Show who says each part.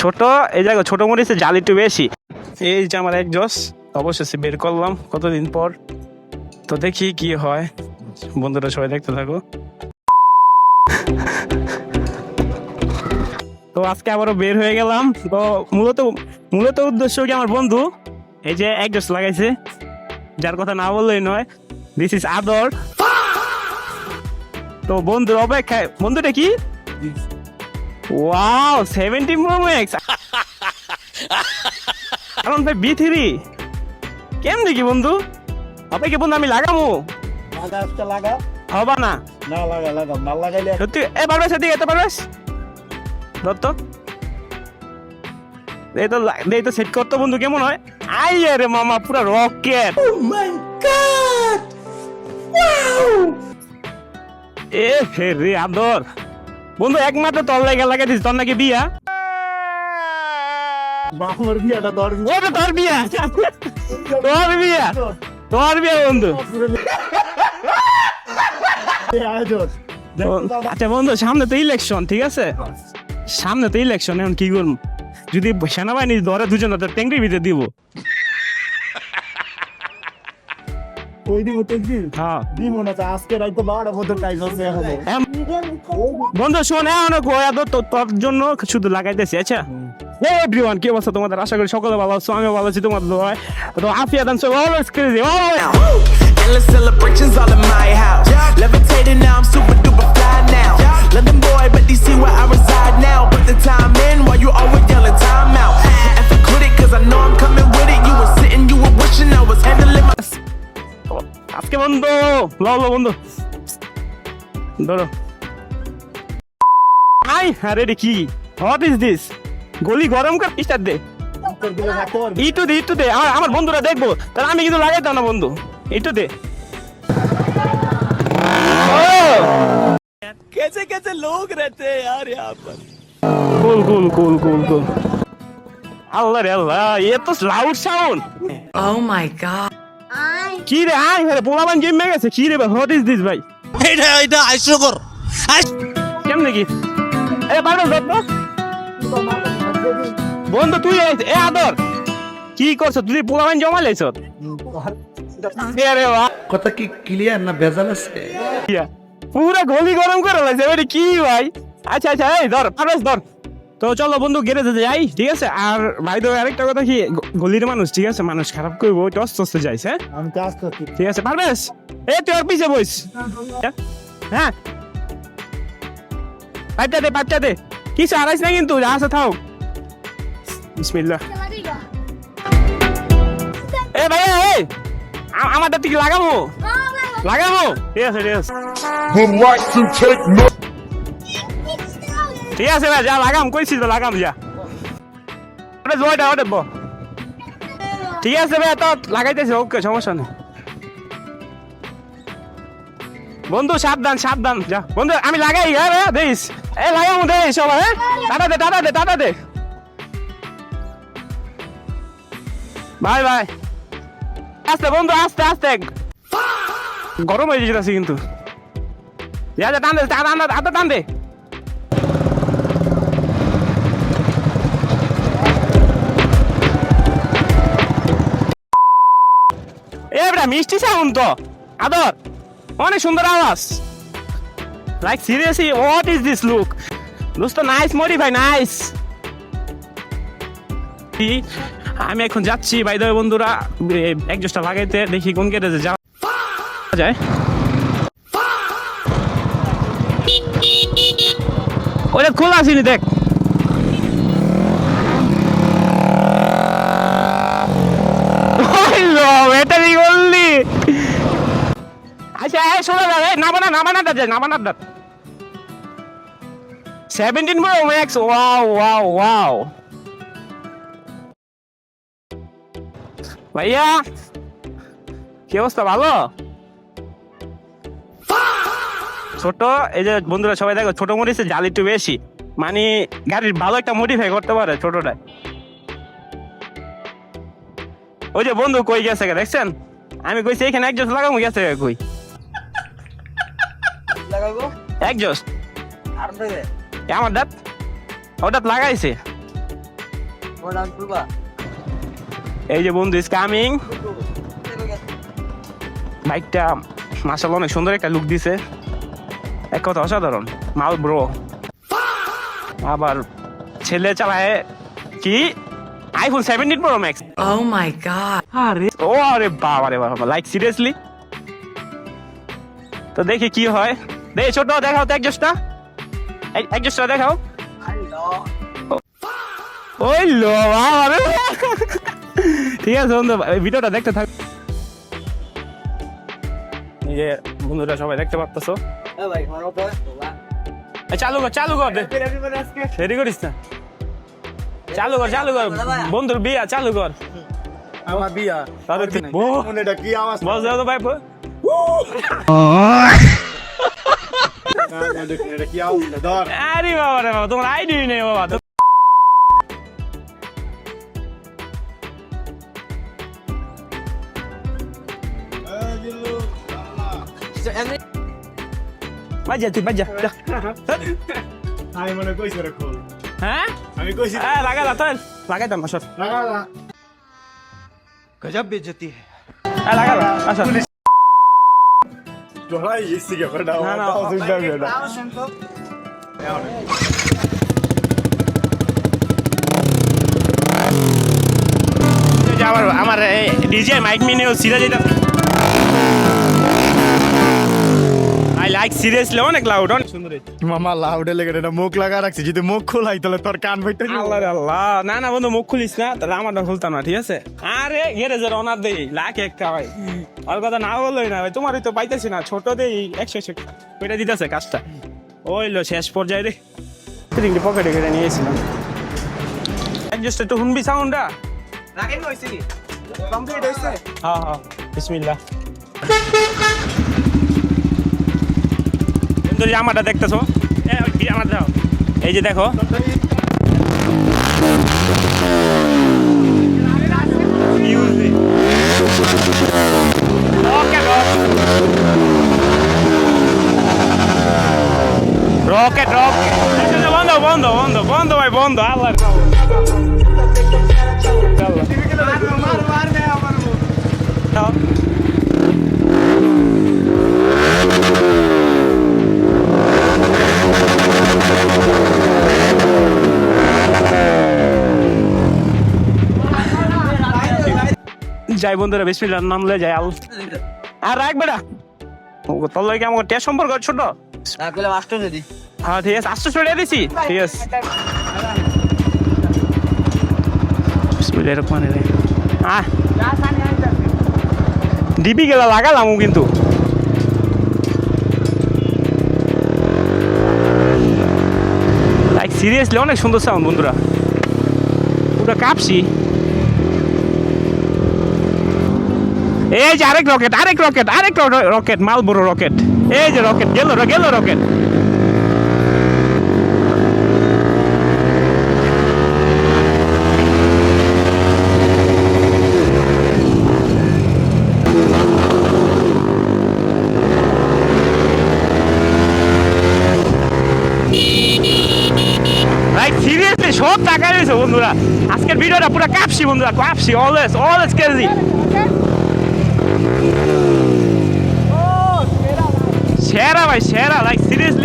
Speaker 1: ছোট, এই জায়গা ছোট মরিচের জাল একটু বেশি। এই যে আমার এক জস, অবশেষে বের করলাম কতদিন পর? তো দেখি কি হয়। বন্ধুরা, সবাই দেখতে থাকো। তো আজকে আবারও বের হয়ে গেলাম। তো মূলত মূলত উদ্দেশ্য কি আমার বন্ধু, এই যে এক জস লাগাইছে। যার কথা না বললেই নয় দিস ইজ আদর তো বন্ধুর অপেক্ষায়, বন্ধুটা কি? ওয়াও সেভেন্টি প্রো ম্যাক্স কারণ ভাই বি থ্রি কেন দেখি বন্ধু? হবে কি বন্ধু আমি লাগাবো?
Speaker 2: লাগা লাগা।
Speaker 1: হবা না।
Speaker 2: না লাগা লাগা না লাগাইলে
Speaker 1: সত্যি এ পারবেস এদিকে এতে পারবেস দত্ত? এই তো এই তো সেট করতো বন্ধু কেমন হয়? আই রে মামা পুরো রকেট এ হে রে আদর। বন্ধু একমাত্র তল লাগে লাগাই দিস তোর নাকি বিয়া?
Speaker 2: বাপর বিয়াটা ধর
Speaker 1: ও তো তোর বিয়া? তোর বিয়া? তোর বিয়া বন্ধু। আচ্ছা বন্ধু সামনে তো ইলেকশন ঠিক আছে? সামনে তো ইলেকশন এখন কি করব? যদি সেনাবাহিনী ধরে দুজন তো ট্যাঙ্কির ভিতরে দিব। বন্ধু শোন অনেক তোর জন্য শুধু লাগাইতেছি আচ্ছা? এভরিওয়ান কি অবস্থা তোমাদের? আশা করি সকলে ভালো আছো আমিও ভালো আছি তোমার দোয়ায়। তো আফিয়া দান so always crazy
Speaker 3: always celebrations all in my house.
Speaker 1: বন্ধু ল ল বন্ধু ধরো আই আরে রে কি হোয়াট ইজ দিস গলি গরম কর স্টার্ট দে
Speaker 2: তোর দিলে থাকতে পারবি
Speaker 1: ইটু দে ইটু দে আমার আমার বন্ধুরা দেখবো তাহলে আমি কিন্তু লাগাইতাম না বন্ধু ইটু দে
Speaker 3: कैसे कैसे लोग रहते हैं यार यहाँ पर
Speaker 1: কুল কুল কুল কুল কুল আল্লাহ রে আল্লাহ এ তো loud sound
Speaker 4: Oh my god.
Speaker 1: কি রে? আই রে পোলাবান জিমে গেছে। কি রে হোয়াট ইজ দিস ভাই?
Speaker 3: এটা এটা হাস্যকর
Speaker 1: কেমনে কি? এ পারবে দেখো বন্ধু তুই এই- এ আদর। কি করছ? তুই পোলাবান জমা লাইছ আরে বাহ
Speaker 5: কথা কি ক্লিয়ার না ভেজাল আছে?
Speaker 1: পুরা গলি গরম করে লাইছে কি ভাই? আচ্ছা আচ্ছা এই ধর পারবেস ধর। তো চলো বন্ধু গ্যারেজে যাই ঠিক আছে? আর ভাই তো আরেকটা কথা কি গলির মানুষ ঠিক আছে? মানুষ খারাপ করব একটু অস্তে অস্তে হ্যাঁ? ঠিক আছে পারবেস এই তুই ওর পিছে বইস। হ্যাঁ। পাইপটা দে পাইপটা দে। কিছু হারাইস না কিন্তু যা আছে থাও বিসমিল্লাহ। এ ভাই এই আ- আমারটা তুই লাগাবো? লাগাবো? ঠিক আছে ঠিক আছে। ঠিক আছে ভাই, যা লাগাম, কইছিস তো লাগাম, যা। জয়টা ওটা ব ঠিক আছে ভাই, তো লাগাইতেছি ওকে সমস্যা নেই। বন্ধু, সাবধান সাবধান, যা। বন্ধু, আমি লাগাই হ্যাঁ রে দেইস এ, লাগাম দে সবাই হ্যাঁ? টাটা দে টাটা দে টাটা দে। বাই বাই আস্তে, বন্ধু, আস্তে আস্তে। গরম হয়ে যেতেছে কিন্তু। যা টান দে, টান টান হাতে টান দে। এবড়া মিষ্টি সাউন্ড তো। আদর। অনেক সুন্দর আওয়াজ। Like seriously what is this look দোস্ত নাইস মডিফাই নাইস আমি এখন যাচ্ছি বাই দ্য বন্ধুরা। এক জোসটা লাগাইতে দেখি কোন গ্যারেজে যাওয়া যায়। ওটা খোলা আসিনি দেখ। শোনা যাবে নামানা নামানা দা যায় নামানা দা seventeen pro max wow wow wow ভাইয়া, কি অবস্থা, ভালো? ছোট, এই যে বন্ধুরা সবাই দেখো, ছোট মরিচে জাল একটু বেশি। মানে গাড়ির ভালো একটা মডিফাই করতে পারে ছোটটায় ওই যে বন্ধু কই গেছে দেখছেন? আমি কইছি এখানে একজোস লাগাবো গেছে গে
Speaker 2: আর দেবে
Speaker 1: আমার দাঁত? ওটা লাগাইছে এই যে বন্ধু ইজ কামিং বাইকটা মাসাল অনেক সুন্দর একটা লুক দিছে। এক কথা অসাধারণ। মাল ব্রো আবার ছেলে চালায় কি? IPhone seventeen pro max
Speaker 4: Oh my god.
Speaker 1: আরে। ও আরে বাবা রে বাবা লাইক সিরিয়াসলি তো দেখি কি হয়। দেখি ছোট দেখাও তো একজোসটা একজোসটা দেখাও। ওই লো বাবা রে। ঠিক আছে বন্ধু ভিডিওটা দেখতে থাক। এই যে বন্ধুরা সবাই দেখতে পারতেছো? চালু কর চালু কর দেরি করিস না। চালু কর চালু কর। বন্ধুর বিয়া চালু কর।
Speaker 2: আমার বিয়া।
Speaker 1: তাহলে
Speaker 2: কি আওয়াজ?
Speaker 1: বস দাও তো ভাই
Speaker 2: এটা কি আওয়াজ ধর
Speaker 1: আরে বাবা রে বাবা তোমার আইডি নেই বাবা বাজা তুই বাজা
Speaker 2: আমি মনে কইছি রে খোল।
Speaker 1: হ্যাঁ?
Speaker 2: আমি কইছি
Speaker 1: হ্যাঁ লাগা না তো লাগাই দাম আসর।
Speaker 2: লাগা না
Speaker 5: গজব বেজতি।
Speaker 1: হ্যাঁ লাগা আসর।
Speaker 2: ধরাই
Speaker 1: না,
Speaker 2: আওয়াজ উঠবে এটা
Speaker 1: এই যে আমার আমার ডিজে মাইক মিনেও সিরা যেটা লাইক সিরিয়াসলি অনেক লাউড অনেক সুন্দর হয়েছে।
Speaker 2: মামা লাউডে লেগে এটা মুখ লাগা রাখছি যদি মুখ খোলাই তাহলে তোর কান বইতে
Speaker 1: আল্লাহ রে আল্লাহ। না না বন্ধু মুখ খুলিস না তাহলে আমারটা খুলতাম না ঠিক আছে? আরে গেরে যে অনার দেই লাখ একটা ভাই। আর কথা না বললোই না ভাই তোমারই তো পাইতেছি না ছোট দেই একশো একশো ওইটা দিতেছে কাজটা। ওইলো শেষ পর্যায়ে রে রিংটি পকেটে কেটে নিয়েছিলাম। জাস্ট একটু শুনবি সাউন্ডটা হ্যাঁ হ্যাঁ বিসমিল্লাহ। যে আমারটা দেখতেছো আমার দাও এই যে দেখো rocket, rocket. বন্ধ বন্ধ বন্ধ বন্ধ ভাই বন্ধ আল্লাহ দাও। যাই বন্ধুরা বিসমিল্লাহ নাম লয়ে যাই আল আর রাখ বেটা। ও, তোর লাগে আমার টেস্ট সম্পর্ক ছোট? হ্যাঁ ঠিক আছে আটশো ছড়িয়ে দিছি। ঠিক আছে। আহ। ডিবি গেলা লাগালাম কিন্তু। লাইক সিরিয়াসলি অনেক সুন্দর সাউন্ড বন্ধুরা। পুরো কাঁপছি। এই যে আরেক রকেট আরেক রকেট আরেক রকেট মাল বড় রকেট। এই যে রকেট, গেল গেল রকেট। সব টাকা রয়েছে বন্ধুরা। আজকের ভিডিওটা পুরো কাপসি বন্ধুরা কাপসি অলওয়েজ অলওয়েজ কেজি সেরা ভাই সেরা লাইক সিরিয়াস